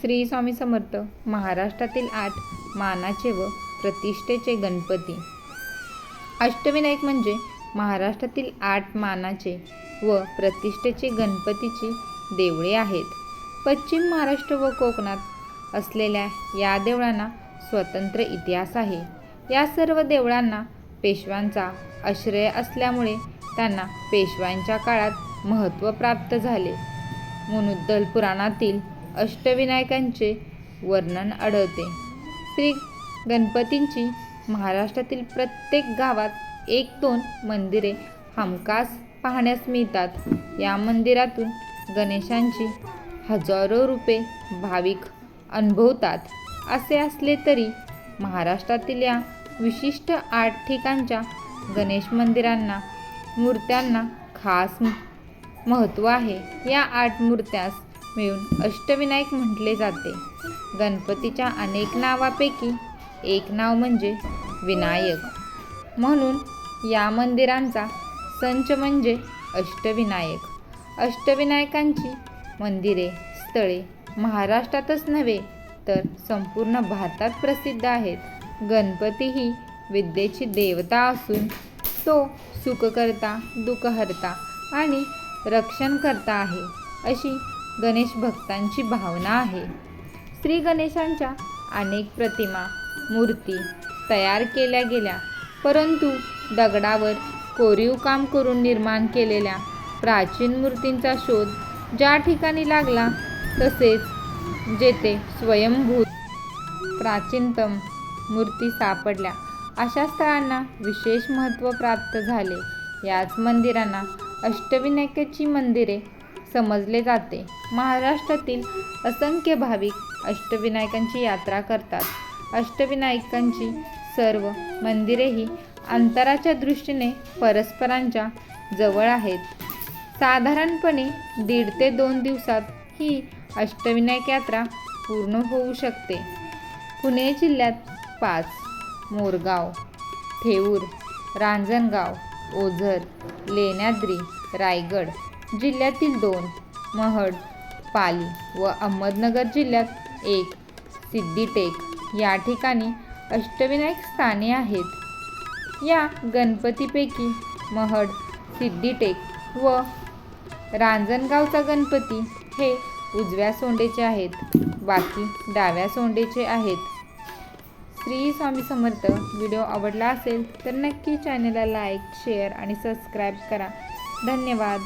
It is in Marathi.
श्री स्वामी समर्थ महाराष्ट्रातील आठ मानाचे व प्रतिष्ठेचे गणपती. अष्टविनायक म्हणजे महाराष्ट्रातील आठ मानाचे व प्रतिष्ठेचे गणपतीची देवळे आहेत. पश्चिम महाराष्ट्र व कोकणात असलेल्या या देवळांना स्वतंत्र इतिहास आहे. या सर्व देवळांना पेशव्यांचा आश्रय असल्यामुळे त्यांना पेशव्यांच्या काळात महत्त्व प्राप्त झाले. मुनुद्दल पुराणातील अष्टविनायकांचे वर्णन आढळते. श्री गणपतींची महाराष्ट्रातील प्रत्येक गावात एक दोन मंदिरे हमखास पाहण्यास मिळतात. या मंदिरातून गणेशांची हजारो रुपये भाविक अनुभवतात. असे असले तरी महाराष्ट्रातील या विशिष्ट आठ ठिकाणच्या गणेश मंदिरांना मूर्त्यांना खास महत्त्व आहे. या आठ मूर्त्यास मिळून अष्टविनायक म्हटले जाते. गणपतीच्या अनेक नावापैकी एक नाव म्हणजे विनायक. म्हणून या मंदिरांचा संच म्हणजे अष्टविनायक. अष्टविनायकांची मंदिरे स्थळे महाराष्ट्रातच नव्हे तर संपूर्ण भारतात प्रसिद्ध आहेत. गणपती ही विद्येची देवता असून तो सुखकर्ता दुःखहर्ता आणि रक्षणकर्ता आहे अशी गणेश भक्तांची भावना आहे. श्री गणेशांच्या अनेक प्रतिमा मूर्ती तयार केल्या गेल्या परंतु दगडावर कोरीव काम करून निर्माण केलेल्या प्राचीन मूर्तींचा शोध ज्या ठिकाणी लागला तसेच जेथे स्वयंभूत प्राचीनतम मूर्ती सापडल्या अशा स्थळांना विशेष महत्त्व प्राप्त झाले. याच मंदिरांना अष्टविनायकाची मंदिरे समजले जाते. महाराष्ट्रातील असंख्य भाविक अष्टविनायकांची यात्रा करतात. अष्टविनायकांची सर्व मंदिरेही अंतराच्या दृष्टीने परस्परांच्या जवळ आहेत. साधारणपणे दीड ते दोन दिवसात ही अष्टविनायक यात्रा पूर्ण होऊ शकते. पुणे जिल्ह्यात पाच मोरगाव थेऊर रांजणगाव ओझर लेण्याद्री रायगड जिल्ह्यातील दोन महड पाली व अहमदनगर जिल्ह्यात एक सिद्धिटेक या ठिकाणी अष्टविनायक स्थाने आहेत. या गणपतीपैकी महड सिद्धिटेक व रांजणगावचा गणपती हे उजव्या सोंडेचे आहेत बाकी डाव्या सोंडेचे आहेत. श्री स्वामी समर्थ व्हिडिओ आवडला असेल तर नक्की चॅनलला लाईक शेअर आणि सबस्क्राईब करा. धन्यवाद.